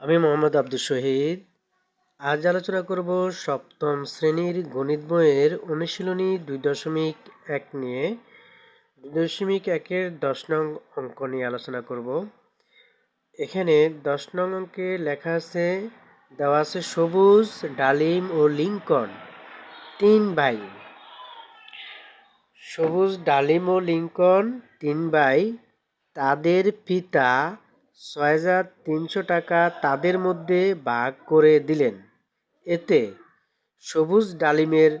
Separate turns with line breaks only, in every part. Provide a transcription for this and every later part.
আমি মোহাম্মদ আব্দুল শহীদ। আজ আলোচনা করব সপ্তম শ্রেণির গণিত বইয়ের অনুশীলনী দুই দশমিক এক নিয়ে। দুই দশমিক একের দশ নং অঙ্ক নিয়ে আলোচনা করব। এখানে দশ নং অঙ্কে লেখা আছে, দেওয়া আছে সবুজ, ডালিম ও লিঙ্কন, তিন ভাই সবুজ, ডালিম ও লিঙ্কন, তিন ভাই তাদের পিতা ছয় তিনশো টাকা তাদের মধ্যে ভাগ করে দিলেন। এতে সবুজ ডালিমের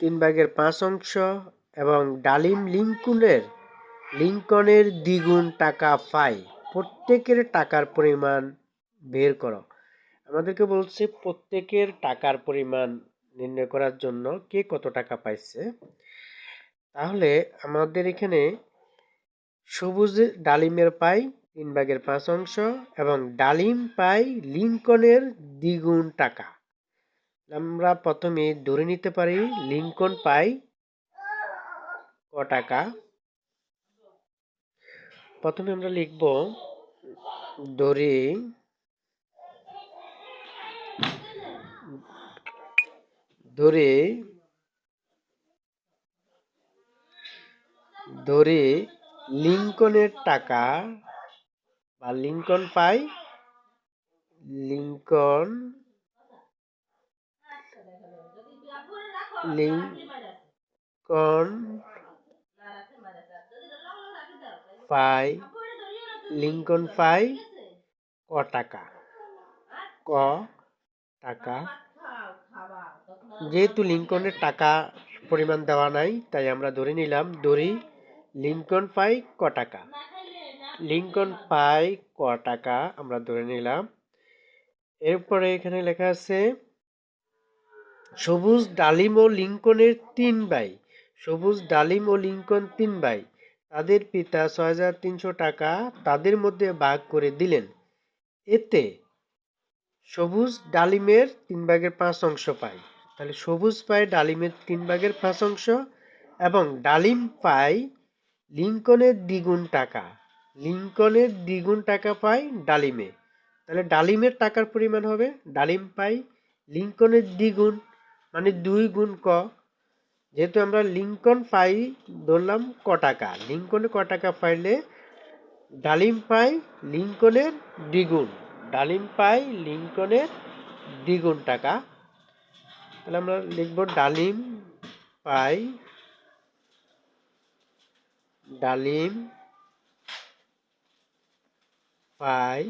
তিন ভাগের পাঁচ অংশ এবং ডালিম লিঙ্কনের লিঙ্কনের দ্বিগুণ টাকা পায় প্রত্যেকের টাকার পরিমাণ বের করো। আমাদেরকে বলছে, প্রত্যেকের টাকার পরিমাণ নির্ণয় করার জন্য কে কত টাকা পাইছে? তাহলে আমাদের এখানে সবুজ ডালিমের পাই তিন ভাগের পাঁচ অংশ এবং ডালিম পাই লিঙ্কনের দ্বিগুণ টাকা। আমরা প্রথমে ধরে নিতে পারি লিঙ্কন পাই ক টাকা। প্রথমে আমরা লিখব দড়ি ধরে ধরে লিঙ্কনের টাকা বা লিঙ্কন পাই? লিঙ্কন লিঙ্কন পাই লিঙ্কন পাই ক টাকা? ক টাকা। যেহেতু লিঙ্কনের টাকা পরিমাণ দেওয়া নাই, তাই আমরা ধরে নিলাম দড়ি লিঙ্কন পাই ক টাকা। লিঙ্কন পাই ক টাকা আমরা ধরে নিলাম। এরপরে এখানে লেখা আছে, সবুজ ডালিম ও লিঙ্কনের তিন ভাই, সবুজ ডালিম ও লিঙ্কন তিন ভাই, তাদের পিতা ছয় হাজার তিনশো টাকা তাদের মধ্যে ভাগ করে দিলেন। এতে সবুজ ডালিমের তিন ভাগের পাঁচ অংশ পায় তাহলে সবুজ পায় ডালিমের তিন ভাগের পাঁচ অংশ এবং ডালিম পায় লিঙ্কনের দ্বিগুণ টাকা। লিঙ্কনের দ্বিগুণ টাকা পায় ডালিমে। তাহলে ডালিমের টাকার পরিমাণ হবে, ডালিম পাই লিঙ্কনের দ্বিগুণ মানে দুই গুণ ক। যেহেতু আমরা লিঙ্কন পাই ধরলাম ক টাকা, লিঙ্কনে ক টাকা পাইলে ডালিম পাই লিঙ্কনের দ্বিগুণ, ডালিম পাই লিঙ্কনের দ্বিগুণ টাকা। তাহলে আমরা লিখব ডালিম পাই, ডালিম পাই।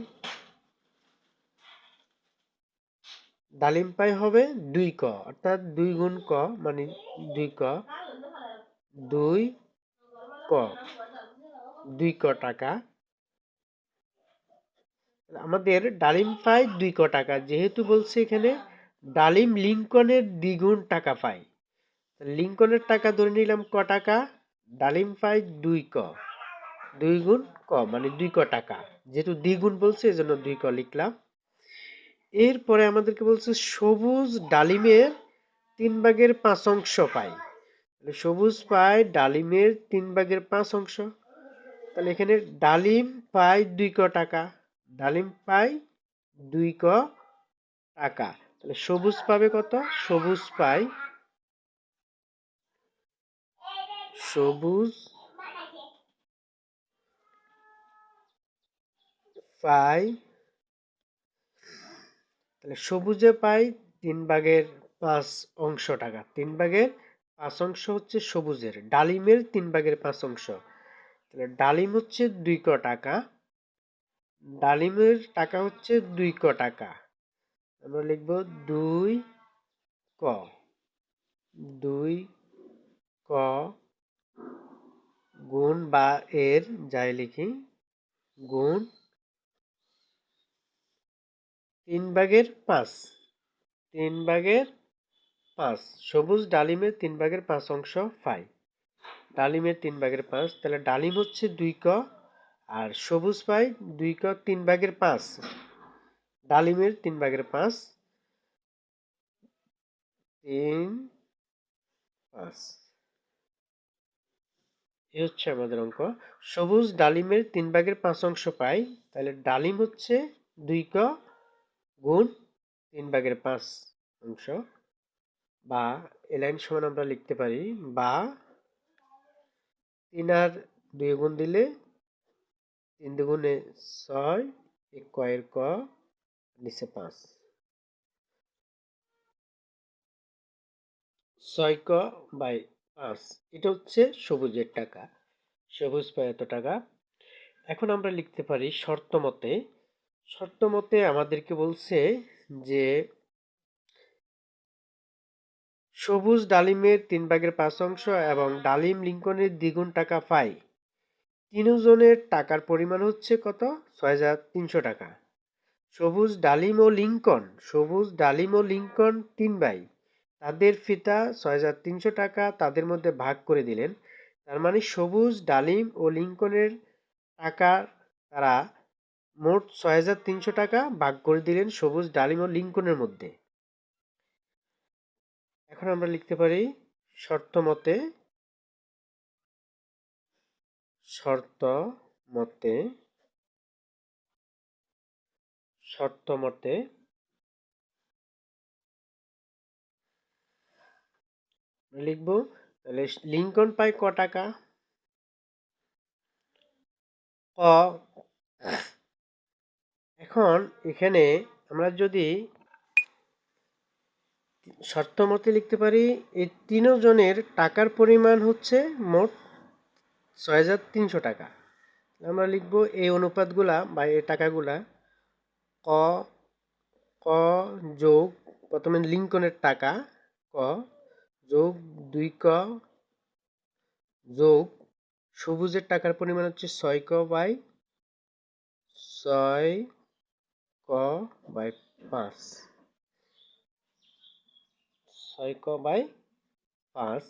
ডালিম পাই হবে দুই ক, অর্থাৎ দুই গুণ ক মানে দুই ক দুই ক দুই ক টাকা। আমাদের ডালিম পাই দুই ক টাকা, যেহেতু বলছে এখানে ডালিম লিঙ্কনের দ্বিগুণ টাকা পাই। লিঙ্কনের টাকা ধরে নিলাম ক টাকা, ডালিম পাই দুই ক। দুই গুণ ক মানে দুই ক টাকা। যেহেতু দ্বিগুণ বলছে এই জন্য দুই ক লিখলাম। এরপরে আমাদেরকে বলছে, সবুজ ডালিমের তিন ভাগের পাঁচ অংশ পাই। সবুজ পায় ডালিমের তিন ভাগের পাঁচ অংশ। তাহলে এখানে ডালিম পাই দুই ক টাকা। ডালিম পাই দুই ক টাকা। তাহলে সবুজ পাবে কত? সবুজ পাই সবুজ পাই, তাহলে সবুজে পাই তিন ভাগের পাঁচ অংশ টাকা। তিন ভাগের পাঁচ অংশ হচ্ছে সবুজের, ডালিমের তিন ভাগের পাঁচ অংশ। তাহলে ডালিম হচ্ছে দুই ক টাকা, ডালিমের টাকা হচ্ছে দুই ক টাকা। আমরা লিখব দুই ক দুই ক গুণ বা এর, যাই লিখি, গুণ তিন ভাগের পাঁচ। তিন ভাগের পাঁচ। সবুজ ডালিমের তিন ভাগের পাঁচ অংশ পাই ডালিমের তিন ভাগের পাঁচ, তাহলে ডালিম হচ্ছে দুই ক, আর সবুজ পাই দুই ক তিন ভাগের পাঁচ। ডালিমের তিন ভাগের পাঁচ। তিন, পাঁচ। এ হচ্ছে আমাদের অঙ্ক। সবুজ ডালিমের তিন ভাগের পাঁচ অংশ পাই, তাহলে ডালিম হচ্ছে দুই ক গুণ তিন ভাগের পাঁচ অংশ বা এ লাইন সমান আমরা লিখতে পারি বা তিন আর দুই গুণ দিলে তিন দুগুণে ছয় এক কয়ের ক নিচে পাঁচ। ছয় ক বাই পাঁচ, এটা হচ্ছে সবুজের টাকা। সবুজ পায় এত টাকা। এখন আমরা লিখতে পারি শর্ত মতে শর্ত মতে আমাদেরকে বলছে যে, সবুজ ডালিমের তিন ভাগের পাঁচ অংশ এবং ডালিম লিঙ্কনের দ্বিগুণ টাকা পাই তিনজনের টাকার পরিমাণ হচ্ছে কত? ছয় হাজার তিনশো টাকা। সবুজ ডালিম ও লিঙ্কন, সবুজ ডালিম ও লিঙ্কন তিন ভাই, তাদের ফিতা ছয় হাজার তিনশো টাকা তাদের মধ্যে ভাগ করে দিলেন। তার মানে সবুজ ডালিম ও লিঙ্কনের টাকা তারা মোট ছয় হাজার তিনশো টাকা ভাগ করে দিলেন সবুজ ডালিম ও লিঙ্কনের মধ্যে। এখন আমরা লিখতে পারি শর্ত মতে শর্ত মতে শর্ত মতে লিখব, তাহলে লিঙ্কন পায় ক টাকা? ক এখন এখানে আমরা যদি শর্ত মতে লিখতে পারি, এই তিনজনের টাকার পরিমাণ হচ্ছে মোট ছয় হাজার তিনশো টাকা। আমরা লিখব এই অনুপাতগুলা বা এই টাকাগুলা ক ক যোগ প্রথমে লিঙ্কনের টাকা, ক যোগ দুই ক যোগ সবুজের টাকার পরিমাণ হচ্ছে ছয় ক বাই ছয় ক বাই পাঁচ। ছয় ক বাই পাঁচ।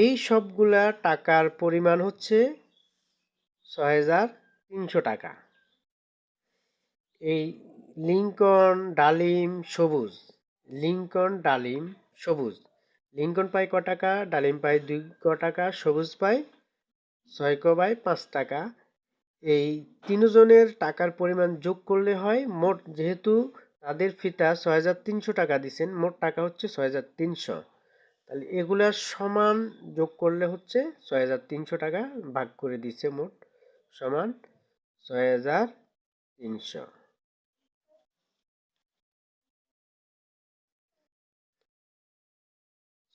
এই সবগুলা টাকার পরিমাণ হচ্ছে ছয় হাজার তিনশো টাকা। এই লিঙ্কন ডালিম সবুজ, লিঙ্কন ডালিম সবুজ। লিঙ্কন পায় ক টাকা, ডালিম পায় দুই ক টাকা, সবুজ পায় ছয় ক বাই পাঁচ টাকা। এই তিনজনের টাকার পরিমাণ যোগ করলে হয়, মোট যেহেতু তাদের ফিতা ছয় হাজার তিনশো টাকা দিচ্ছেন মোট টাকা হচ্ছে ছয় হাজার তিনশো। তাহলে এগুলার সমান যোগ করলে হচ্ছে ছয় হাজার তিনশো টাকা ভাগ করে দিচ্ছে মোট সমান ছয় হাজার তিনশো।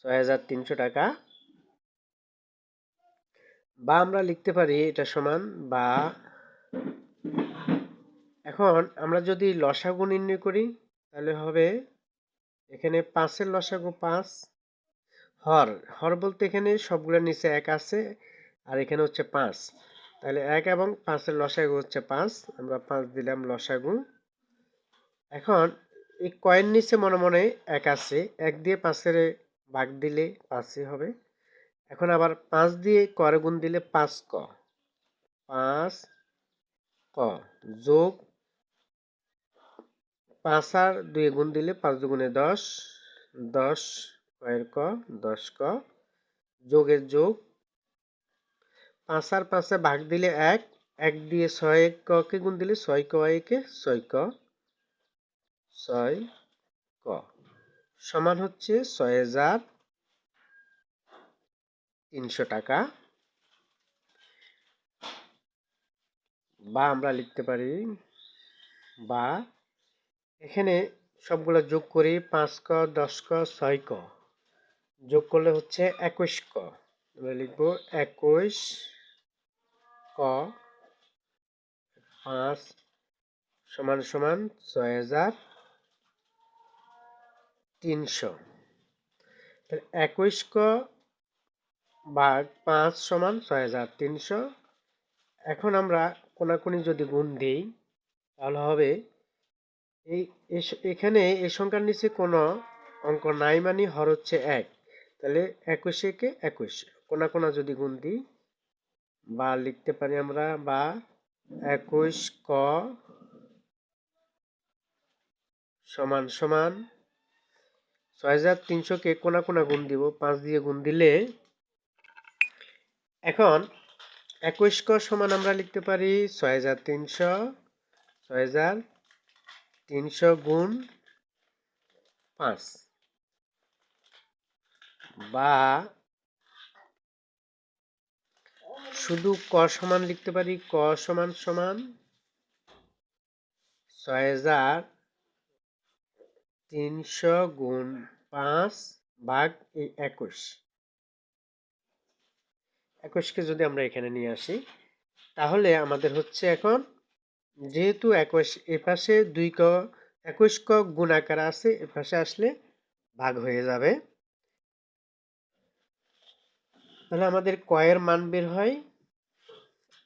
ছয় হাজার তিনশো টাকা বা আমরা লিখতে পারি এটা সমান বা এখন আমরা যদি লসাগু নির্ণয় করি, তাহলে হবে এখানে পাঁচের লসাগু পাঁচ, হর হর বলতে এখানে সবগুলোর নিচে এক আছে আর এখানে হচ্ছে পাঁচ। তাহলে এক এবং পাঁচের লসাগু হচ্ছে পাঁচ, আমরা পাঁচ দিলাম লসাগু। এখন এই কয়েন নিচে মনে মনে এক আছে, এক দিয়ে পাঁচের ভাগ দিলে পাঁচই হবে। এখন আবার পাঁচ দিয়ে করে গুণ দিলে পাঁচ ক। পাঁচ ক যোগ পাঁচ আর দুই গুণ দিলে পাঁচ দুগুণে দশ দশ কয়ের ক, দশ ক, যোগের যোগ পাঁচ আর পাঁচে ভাগ দিলে এক এক দিয়ে ছয় এক ককে গুণ দিলে ছয় ক একে ছয় ক ছয় ক। সমান হচ্ছে ছয় হাজার তিনশো টাকা। বা আমরা লিখতে পারি, বা এখানে সবগুলো যোগ করি পাঁচ ক দশ ক ছয় ক যোগ করলে হচ্ছে একুশ ক আমরা লিখব একুশ ক পাঁচ সমান সমান ছয় হাজার তিনশো। তাহলে একুশ ক ভাগ পাঁচ সমান ছয় হাজার তিনশো। এখন আমরা কোনাকুনি যদি গুণ দিই, তাহলে হবে এই এখানে এই সংখ্যার নিচে কোনো অঙ্ক নাই মানে হর হচ্ছে এক। তাহলে একুশে কে একুশ। কোনা কোনা যদি গুণ দিই, বা লিখতে পারি আমরা বা একুশ ক সমান সমান ছয় হাজার তিনশোকে কোনা কোনা গুণ দিব, পাঁচ দিয়ে গুণ দিলে এখন একুশ ক সমান আমরা লিখতে পারি ছয় হাজার তিনশো, ছয় হাজার তিনশো গুণ পাঁচ। বা শুধু ক সমান লিখতে পারি, ক সমান সমান ছয় হাজার তিনশো গুণ পাঁচ ভাগ একুশ। একুশকে যদি আমরা এখানে নিয়ে আসি, তাহলে আমাদের হচ্ছে এখন যেহেতু একুশ এ পাশে দুই ক একুশ ক গুণাকার আছে, এ পাশে আসলে ভাগ হয়ে যাবে। তাহলে আমাদের কয়ের মান বের হয়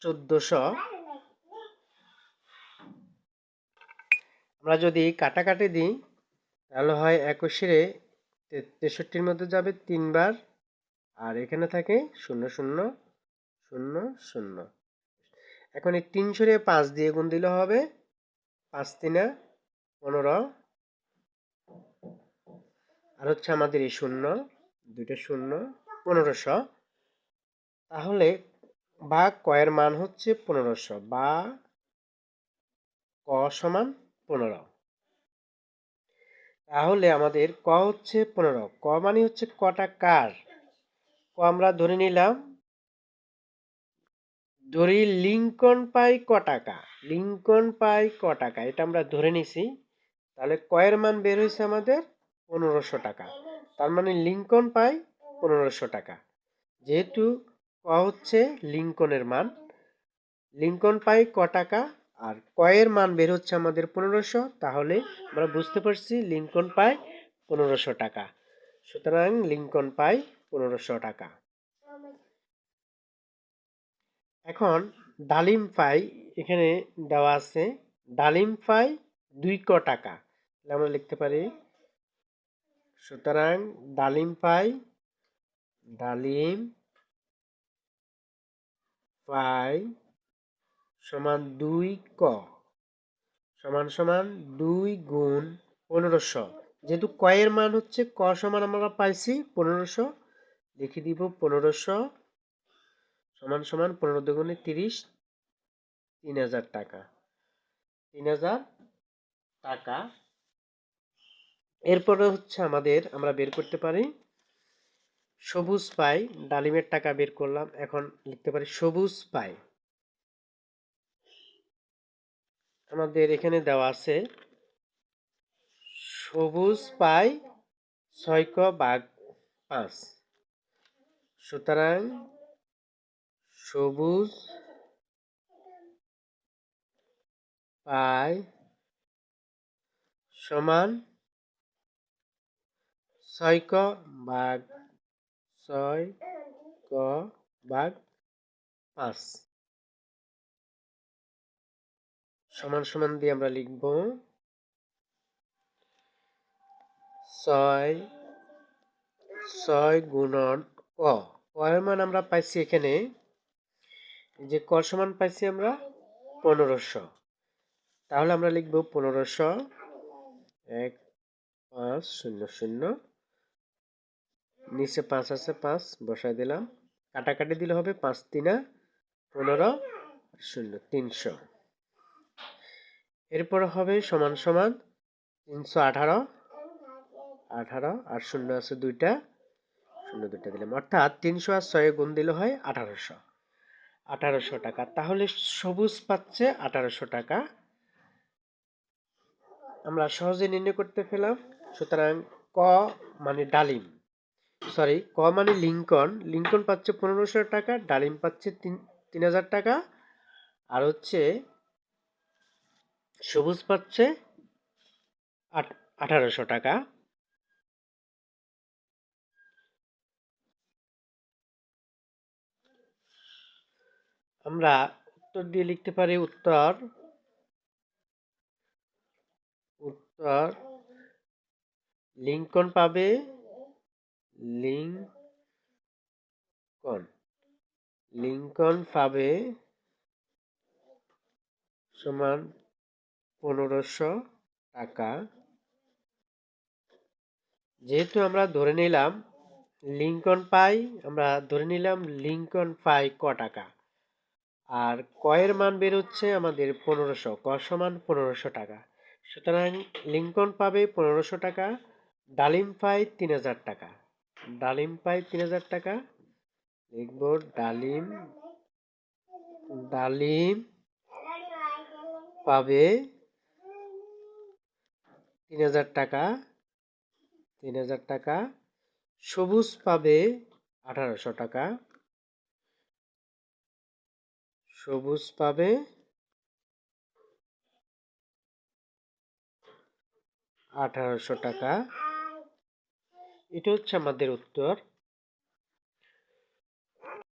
চোদ্দশো। আমরা যদি কাটাকাটি দিই, তাহলে হয় একুশের তেষট্টির মধ্যে যাবে তিনবার। আর এখানে থাকে শূন্য শূন্য শূন্য শূন্য। এখন এই তিনশোরে পাঁচ দিয়ে গুণ দিলে হবে পাঁচ তিনা পনেরো। আর হচ্ছে আমাদের এই শূন্য, দুইটা শূন্য, পনেরোশো। তাহলে বা কয়ের মান হচ্ছে পনেরোশো বা ক সমান পনেরো। তাহলে আমাদের ক হচ্ছে পনেরো। ক মানে হচ্ছে কটা কার? আমরা ধরে নিলাম, ধরি লিঙ্কন পাই ক টাকা, লিঙ্কন পাই ক টাকা, এটা আমরা ধরে নিছি। তাহলে কয়ের মান বের হয়েছে আমাদের পনেরোশো টাকা, তার মানে লিঙ্কন পাই পনেরোশো টাকা। যেহেতু ক হচ্ছে লিঙ্কনের মান, লিঙ্কন পাই ক টাকা আর কয়ের মান বের হচ্ছে আমাদের পনেরোশো, তাহলে আমরা বুঝতে পারছি লিঙ্কন পাই পনেরোশো টাকা। সুতরাং লিঙ্কন পাই পনেরোশো টাকা। এখন ডালিম পাই এখানে দেওয়া আছে। ডালিম পাই দুই ক টাকা। তাহলে আমরা লিখতে পারি সুতরাং ডালিম পাই ডালিম পাই সমান দুই ক সমান সমান দুই গুণ পনেরোশো। যেহেতু কয়ের মান হচ্ছে ক সমান আমরা পাইছি পনেরোশো। লিখে দিব পনেরোশো সমান সমান পনেরো দুগুণে তিরিশ, তিন হাজার টাকা। তিন হাজার টাকা। এরপরে হচ্ছে আমাদের, আমরা বের করতে পারি সবুজ পাই, ডালিমের টাকা বের করলাম, এখন লিখতে পারি সবুজ পাই। আমাদের এখানে দেওয়া আছে সবুজ পাই ছয় ক বাঘ পাঁচ। সুতরাং সবুজ পাই সমান ছয় ক বাঘ ছয় ক বাঘ পাঁচ। সমান সমান দিয়ে আমরা লিখব ছয় ছয় গুণন ক কয়ের মান আমরা পাইছি এখানে যে কর সমান পাইছি আমরা পনেরোশো। তাহলে আমরা লিখব পনেরোশো এক পাঁচ শূন্য শূন্য। নিচে পাঁচ আছে, পাঁচ বসাই দিলাম। কাটাকাটি দিলে হবে পাঁচ তিনা পনেরো শূন্য তিনশো। এরপর হবে সমান সমান তিনশো আঠারো। আঠারো আর শূন্য আছে দুইটা। শূন্য দুইটা দিলাম। অর্থাৎ তিনশো আর ছয়ে গুণ দিলে হয় আঠারোশো। আঠারোশো টাকা। তাহলে সবুজ পাচ্ছে আঠারোশো টাকা। আমরা সহজে নির্ণয় করতে পেলাম। সুতরাং ক মানে ডালিম। সরি ক মানে লিঙ্কন। লিঙ্কন পাচ্ছে পনেরোশো টাকা, ডালিম পাচ্ছে তিন তিন হাজার টাকা। আর হচ্ছে সবুজ পাচ্ছে আঠারোশো টাকা। আমরা উত্তর দিয়ে লিখতে পারি উত্তর উত্তর, লিঙ্কন পাবে, লিঙ্কন লিঙ্কন পাবে সমান পনেরোশো টাকা। যেহেতু আমরা ধরে নিলাম লিঙ্কন পাই, আমরা ধরে নিলাম লিঙ্কন পাই ক টাকা। আর কয়ের মান বের হচ্ছে আমাদের পনেরোশো, ক সমান পনেরোশো টাকা। সুতরাং লিঙ্কন পাবে পনেরোশো টাকা, ডালিম পাই তিন হাজার টাকা। ডালিম পাই তিন হাজার টাকা। লিখব ডালিম ডালিম পাবে তিন হাজার টাকা, তিন হাজার টাকা। সবুজ পাবে আঠারোশো টাকা। সবুজ পাবে। আঠারোশো টাকা। এটা হচ্ছে আমাদের উত্তর।